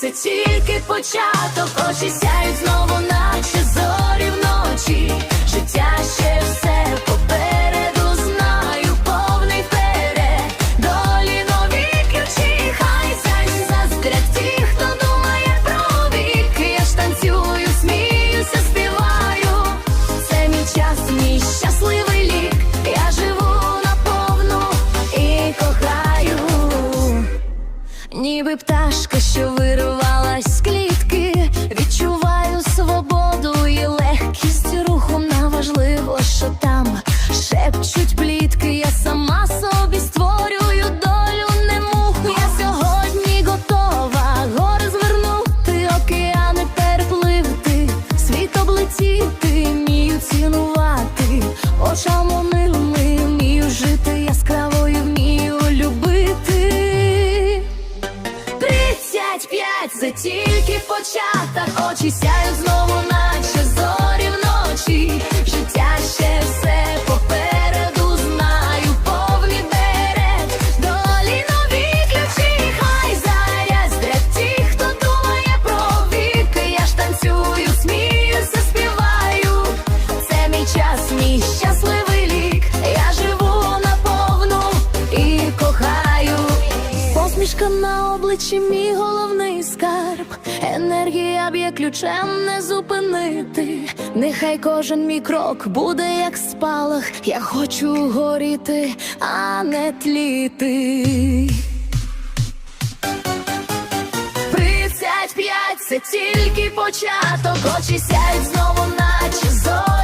це тільки початок, очі сяють знову, наче Ніби пташка, що вирвалась з клітки, відчуваю свободу і легкість руху. Неважливо, що там шепчуть плітки. Я сама собі створюю долю немуху. Я сьогодні готова гори звернути, океани перепливти, світ облетіти, вмію цінувати, очам милими вмію жити тільки початок, очі сяють знову, наче зорі вночі. Посмішка на обличчі, мій головний скарб. Енергія б'є ключем не зупинити. Нехай кожен мій крок буде як спалах. Я хочу горіти, а не тліти. Тридцять п'ять це тільки початок, очі сяють знову, наче зорі